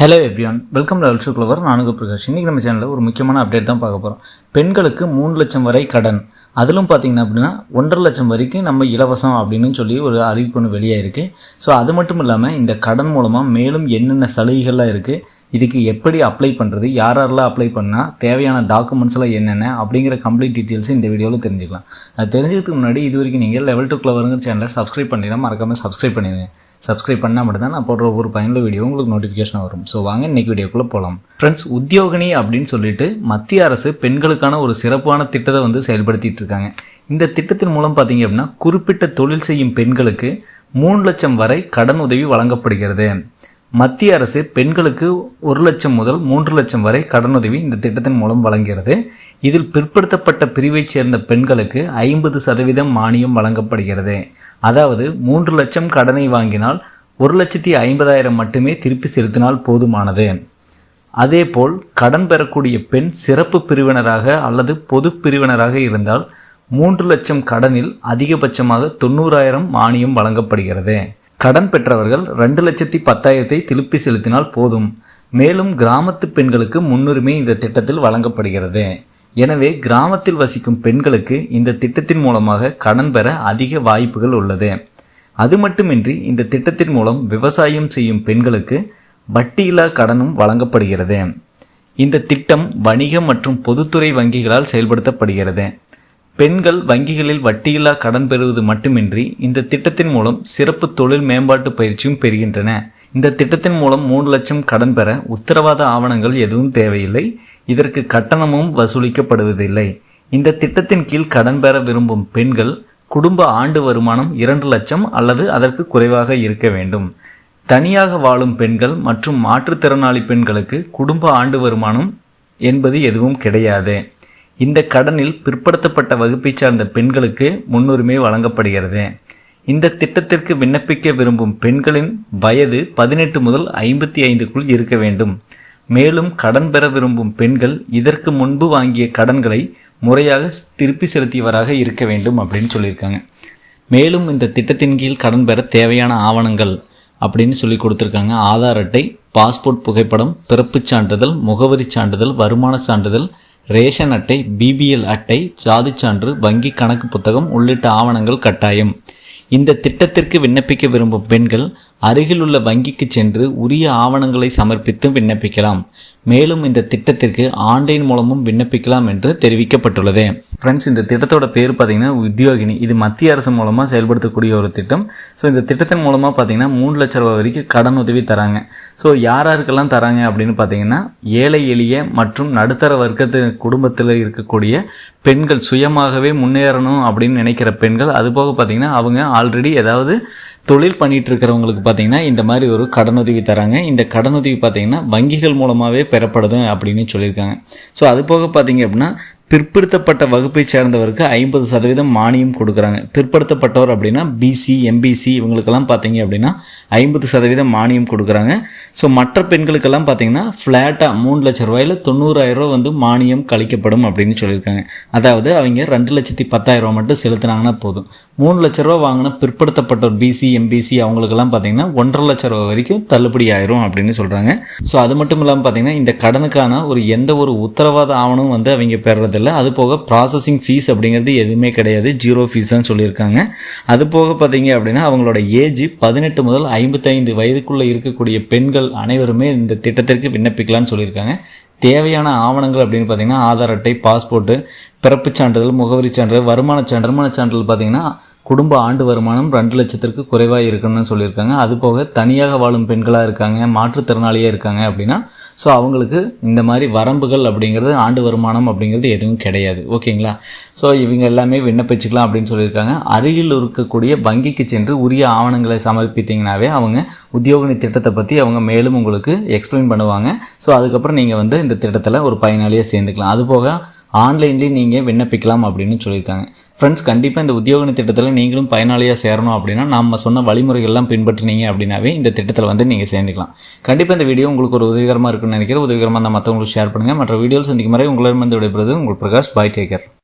Hello everyone welcome லெவல் அல்சு குளவர் நானுக்கு பிரகாஷ். இன்றைக்கி நம்ம சேனலில் ஒரு முக்கியமான அப்டேட் தான் பார்க்க போகிறோம் பெண்களுக்கு மூணு லட்சம் வரை கடன். அதிலும் பார்த்தீங்கன்னா அப்படின்னா ஒன்றரை லட்சம் வரைக்கும் நம்ம இலவசம் அப்படின்னு சொல்லி ஒரு அறிவிப்பு ஒன்று வெளியே இருக்குது ஸோ அது மட்டும் இல்லாமல் இந்த கடன் மூலமாக மேலும் என்னென்ன சலுகைகள்லாம் இருக்குது இதுக்கு எப்படி அப்ளை பண்ணுறது யார் யாரெல்லாம் அப்ளை பண்ணால் தேவையான டாக்குமெண்ட்ஸ்லாம் என்னென்ன அப்படிங்கிற கம்ப்ளீட் டீட்டெயில்ஸ் இந்த வீடியோவில் தெரிஞ்சுக்கலாம். அது தெரிஞ்சதுக்கு முன்னாடி இது வரைக்கும் நீங்கள் லெவல் டூ கிளவருங்கிற சேனலை சப்ஸ்கிரைப் பண்ணினா மறக்காமல் சப்ஸ்கிரைப் பண்ணிடுங்க. சப்ஸ்கிரைப் பண்ணால் மட்டும்தான் நான் போடுற ஒவ்வொரு பயனுள்ள வீடியோ உங்களுக்கு நோட்டிஃபிகேஷன் வரும். ஸோ வாங்க இன்றைக்கி வீடியோக்குள்ளே போகலாம் ஃப்ரெண்ட்ஸ் உத்தியோகினி அப்படின்னு சொல்லிட்டு மத்திய அரசு பெண்களுக்கான ஒரு சிறப்பான திட்டத்தை வந்து செயல்படுத்திட்டு இருக்காங்க. இந்த திட்டத்தின் மூலம் பார்த்தீங்க அப்படின்னா குறிப்பிட்ட தொழில் செய்யும் பெண்களுக்கு மூணு லட்சம் வரை கடன் உதவி வழங்கப்படுகிறது. மத்திய அரசு பெண்களுக்கு ஒரு லட்சம் முதல் மூன்று லட்சம் வரை கடனுதவி இந்த திட்டத்தின் மூலம் வழங்குகிறது. இதில் பிற்படுத்தப்பட்ட பிரிவைச் சேர்ந்த பெண்களுக்கு ஐம்பது சதவீதம் மானியம் வழங்கப்படுகிறது. அதாவது மூன்று லட்சம் கடனை வாங்கினால் ஒரு லட்சத்தி ஐம்பதாயிரம் மட்டுமே திருப்பி செலுத்தினால் போதுமானது. அதேபோல் கடன் பெறக்கூடிய பெண் சிறப்பு பிரிவினராக அல்லது பொது பிரிவினராக இருந்தால் மூன்று லட்சம் கடனில் அதிகபட்சமாக தொண்ணூறாயிரம் மானியம் வழங்கப்படுகிறது. கடன் பெற்றவர்கள் ரெண்டு லட்சத்தி பத்தாயிரத்தை திருப்பி செலுத்தினால் போதும். மேலும் கிராமத்து பெண்களுக்கு முன்னுரிமை இந்த திட்டத்தில் வழங்கப்படுகிறது. எனவே கிராமத்தில் வசிக்கும் பெண்களுக்கு இந்த திட்டத்தின் மூலமாக கடன் பெற அதிக வாய்ப்புகள் உள்ளது. அது மட்டுமின்றி இந்த திட்டத்தின் மூலம் விவசாயம் செய்யும் பெண்களுக்கு வட்டியில்லா கடனும் வழங்கப்படுகிறது. இந்த திட்டம் வணிக மற்றும் பொதுத்துறை வங்கிகளால் செயல்படுத்தப்படுகிறது. பெண்கள் வங்கிகளில் வட்டியில்லா கடன் பெறுவது மட்டுமின்றி இந்த திட்டத்தின் மூலம் சிறப்பு தொழில் மேம்பாட்டு பயிற்சியும் பெறுகின்றன. இந்த திட்டத்தின் மூலம் மூணு லட்சம் கடன் பெற உத்தரவாத ஆவணங்கள் எதுவும் தேவையில்லை. இதற்கு கட்டணமும் வசூலிக்கப்படுவதில்லை. இந்த திட்டத்தின் கீழ் கடன் பெற விரும்பும் பெண்கள் குடும்ப ஆண்டு வருமானம் இரண்டு லட்சம் அல்லது அதற்கு குறைவாக இருக்க வேண்டும். தனியாக வாழும் பெண்கள் மற்றும் மாற்றுத்திறனாளி பெண்களுக்கு குடும்ப ஆண்டு வருமானம் என்பது எதுவும் கிடையாது. இந்த கடனில் பிற்படுத்தப்பட்ட வகுப்பை சார்ந்த பெண்களுக்கு முன்னுரிமை வழங்கப்படுகிறது. இந்த திட்டத்திற்கு விண்ணப்பிக்க விரும்பும் பெண்களின் வயது பதினெட்டு முதல் ஐம்பத்தி ஐந்துக்குள் இருக்க வேண்டும். மேலும் கடன் பெற விரும்பும் பெண்கள் இதற்கு முன்பு வாங்கிய கடன்களை முறையாக திருப்பி செலுத்தியவராக இருக்க வேண்டும் அப்படின்னு சொல்லியிருக்காங்க. மேலும் இந்த திட்டத்தின் கீழ் கடன் பெற தேவையான ஆவணங்கள் அப்படின்னு சொல்லி கொடுத்துருக்காங்க. ஆதார் அட்டை பாஸ்போர்ட் புகைப்படம் பிறப்புச் சான்றிதழ் முகவரி சான்றிதழ் வருமான சான்றிதழ் ரேஷன் அட்டை பிபிஎல் அட்டை சாதிச் சான்று வங்கி கணக்கு புத்தகம் உள்ளிட்ட ஆவணங்கள் கட்டாயம். இந்த திட்டத்திற்கு விண்ணப்பிக்க விரும்பும் பெண்கள் அருகில் உள்ள வங்கிக்கு சென்று உரிய ஆவணங்களை சமர்ப்பித்து விண்ணப்பிக்கலாம். மேலும் இந்த திட்டத்திற்கு ஆன்லைன் மூலமும் விண்ணப்பிக்கலாம் என்று தெரிவிக்கப்பட்டுள்ளது. ஃப்ரெண்ட்ஸ் இந்த திட்டத்தோட பேர் பார்த்தீங்கன்னா உத்தியோகினி. இது மத்திய அரசு மூலமாக செயல்படுத்தக்கூடிய ஒரு திட்டம். ஸோ இந்த திட்டத்தின் மூலமாக பார்த்தீங்கன்னா மூணு லட்ச ரூபா வரைக்கும் கடன் உதவி தராங்க. ஸோ யார் யாருக்கெல்லாம் தராங்க அப்படின்னு பார்த்தீங்கன்னா ஏழை எளிய மற்றும் நடுத்தர வர்க்கத்து குடும்பத்தில் இருக்கக்கூடிய பெண்கள் சுயமாகவே முன்னேறணும் அப்படின்னு நினைக்கிற பெண்கள் அதுபோக பார்த்தீங்கன்னா அவங்க ஆல்ரெடி ஏதாவது தொழில் பண்ணிட்டு இருக்கிறவங்களுக்கு பார்த்தீங்கன்னா இந்த மாதிரி ஒரு கடனுதவி தராங்க. இந்த கடனுதவி பார்த்தீங்கன்னா வங்கிகள் மூலமாகவே பெறப்படுது அப்படின்னு சொல்லியிருக்காங்க. ஸோ அது போக பார்த்தீங்க அப்படின்னா பிற்படுத்தப்பட்ட வகுப்பை சேர்ந்தவருக்கு ஐம்பது சதவீதம் மானியம் கொடுக்குறாங்க. பிற்படுத்தப்பட்டவர் அப்படின்னா பிசி எம்பிசி இவங்களுக்கெல்லாம் பார்த்தீங்க அப்படின்னா ஐம்பது சதவீதம் மானியம் கொடுக்குறாங்க. ஸோ மற்ற பெண்களுக்கெல்லாம் பார்த்தீங்கன்னா ஃப்ளாட்டாக மூணு லட்ச ரூபாயில் தொண்ணூறாயிரம் ரூபா வந்து மானியம் கழிக்கப்படும் அப்படின்னு சொல்லியிருக்காங்க. அதாவது அவங்க ரெண்டு லட்சத்தி பத்தாயிரம் ரூபா மட்டும் செலுத்தினாங்கன்னா போதும். மூணு லட்ச ரூபா வாங்கின பிற்படுத்தப்பட்டவர் பிசி எம்பிசி அவங்களுக்கெல்லாம் பார்த்தீங்கன்னா ஒன்றரை லட்ச ரூபா வரைக்கும் தள்ளுபடி ஆயிரும் அப்படின்னு சொல்கிறாங்க ஸோ அது மட்டும் இல்லாமல் பார்த்தீங்கன்னா இந்த கடனுக்கான ஒரு எந்த ஒரு உத்தரவாத ஆவணம் வந்து அவங்க பெறுறதில்ல. அது போக ப்ராசஸிங் ஃபீஸ் அப்படிங்கிறது எதுவுமே கிடையாது. ஜீரோ ஃபீஸ்ன்னு சொல்லியிருக்காங்க. அது போக பார்த்தீங்க அப்படின்னா அவங்களோட ஏஜ் பதினெட்டு முதல் ஐம்பத்தைந்து வயதுக்குள்ளே இருக்கக்கூடிய பெண்கள் அனைவருமே இந்த திட்டத்திற்கு விண்ணப்பிக்கலாம்னு சொல்லியிருக்காங்க. தேவையான ஆவணங்கள் அப்படின்னு பார்த்தீங்கன்னா ஆதார் அட்டை பாஸ்போர்ட்டு பிறப்புச் சான்றிதழ் முகவரி சான்றிதழ் வருமான சான்றிதழ் வருமான சான்றிதழ் பார்த்தீங்கன்னா குடும்ப ஆண்டு வருமானம் ரெண்டு லட்சத்திற்கு குறைவாக இருக்கணும்னு சொல்லியிருக்காங்க. அது போக தனியாக வாழும் பெண்களாக இருக்காங்க மாற்றுத்திறனாளியாக இருக்காங்க அப்படின்னா ஸோ அவங்களுக்கு இந்த மாதிரி வரம்புகள் அப்படிங்கிறது ஆண்டு வருமானம் அப்படிங்கிறது எதுவும் கிடையாது. ஓகேங்களா? ஸோ இவங்க எல்லாமே விண்ணப்பிச்சுக்கலாம் அப்படின்னு சொல்லியிருக்காங்க. அருகில் இருக்கக்கூடிய வங்கிக்கு சென்று உரிய ஆவணங்களை சமர்ப்பித்தீங்கன்னாவே அவங்க உத்தியோகினி திட்டத்தை பற்றி அவங்க மேலும் உங்களுக்கு எக்ஸ்பிளைன் பண்ணுவாங்க. ஸோ அதுக்கப்புறம் நீங்கள் வந்து இந்த திட்டத்தில் ஒரு பயனாளியாக சேர்ந்துக்கலாம். அதுபோக ஆன்லைன்லேயும் நீங்கள் விண்ணப்பிக்கலாம் அப்படின்னு சொல்லியிருக்காங்க. ஃப்ரெண்ட்ஸ் கண்டிப்பாக இந்த உத்தியோக திட்டத்தில் நீங்களும் பயனாளியாக சேரணும் அப்படின்னா நம்ம சொன்ன வழிமுறைகள்லாம் பின்பற்றினீங்க அப்படின்னாவே இந்த திட்டத்தில் வந்து நீங்கள் சேர்ந்துக்கலாம். கண்டிப்பாக இந்த வீடியோ உங்களுக்கு ஒரு உதவிகரமாக இருக்குன்னு நினைக்கிறேன். உதவிகரமாக அந்த மற்றவங்களுக்கு ஷேர் பண்ணுங்கள் மற்ற வீடியோஸ் சந்திக்கும் முறை உங்களிடம் வந்து விடைபெறுவது உங்கள் பிரகாஷ் பாய் டேக்கர்.